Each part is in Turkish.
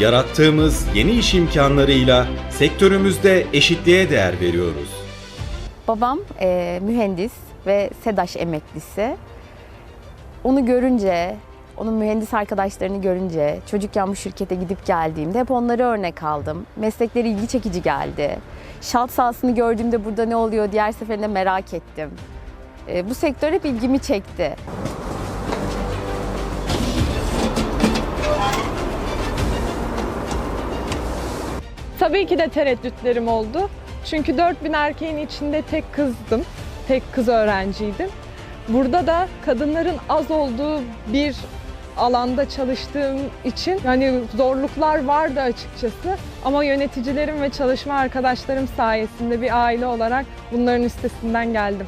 Yarattığımız yeni iş imkanlarıyla sektörümüzde eşitliğe değer veriyoruz. Babam eee, mühendis ve SEDAŞ emeklisi. Onu görünce, onun mühendis arkadaşlarını görünce, çocukken bu şirkete gidip geldiğimde hep onları örnek aldım. Meslekleri ilgi çekici geldi. Şalt sahasını gördüğümde burada ne oluyor diğer seferinde merak ettim. Eee, bu sektör hep ilgimi çekti. Tabii ki de tereddütlerim oldu. Çünkü 4000 erkeğin içinde tek kızdım. Tek kız öğrenciydim. Burada da kadınların az olduğu bir alanda çalıştığım için yani zorluklar vardı açıkçası. Ama yöneticilerim ve çalışma arkadaşlarım sayesinde bir aile olarak bunların üstesinden geldim.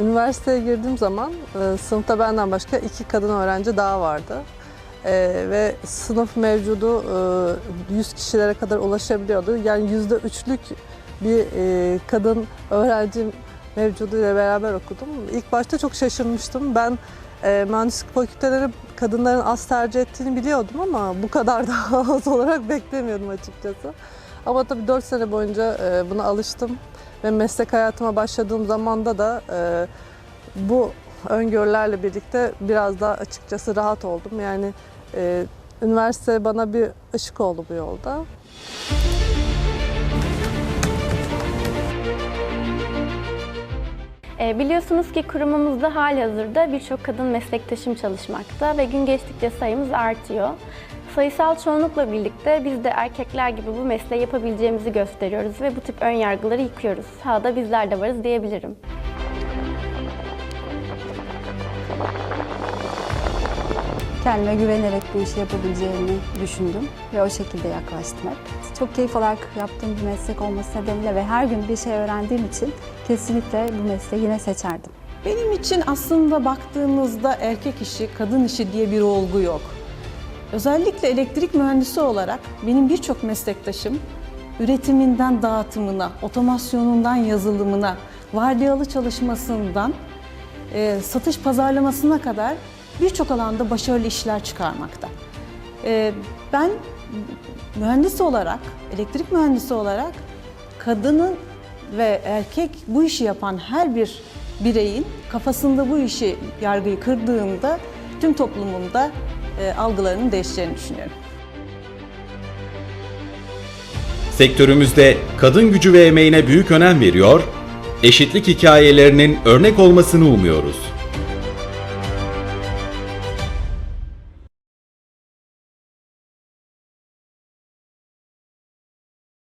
Üniversiteye girdiğim zaman e, sınıfta benden başka iki kadın öğrenci daha vardı. Ee, ve sınıf mevcudu e, 100 kişilere kadar ulaşabiliyordu. Yani yüzde üçlük bir e, kadın öğrenci mevcuduyla beraber okudum. İlk başta çok şaşırmıştım. Ben e, mühendislik fakülteleri kadınların az tercih ettiğini biliyordum ama bu kadar daha az olarak beklemiyordum açıkçası. Ama tabii 4 sene boyunca e, buna alıştım ve meslek hayatıma başladığım zamanda da e, bu öngörülerle birlikte biraz daha açıkçası rahat oldum. Yani e, üniversite bana bir ışık oldu bu yolda. E, Biliyorsunuz ki kurumumuzda hali hazırda birçok kadın meslektaşım çalışmakta ve gün geçtikçe sayımız artıyor. Sayısal çoğunlukla birlikte biz de erkekler gibi bu mesleği yapabileceğimizi gösteriyoruz ve bu tip ön yargıları yıkıyoruz. Sahada bizler de varız diyebilirim. Kendime güvenerek bu işi yapabileceğimi düşündüm ve o şekilde yaklaştım hep. Çok keyif alarak yaptığım bir meslek olması nedeniyle ve her gün bir şey öğrendiğim için kesinlikle bu mesleği yine seçerdim. Benim için aslında baktığımızda erkek işi, kadın işi diye bir olgu yok. Özellikle elektrik mühendisi olarak benim birçok meslektaşım üretiminden dağıtımına, otomasyonundan yazılımına, vardiyalı çalışmasından e, satış pazarlamasına kadar birçok alanda başarılı işler çıkarmakta. E, ben mühendis olarak, elektrik mühendisi olarak kadının ve erkek bu işi yapan her bir bireyin kafasında bu işi yargıyı kırdığımda tüm toplumumda e, algılarının değişeceğini düşünüyorum. Sektörümüzde kadın gücü ve emeğine büyük önem veriyor, eşitlik hikayelerinin örnek olmasını umuyoruz.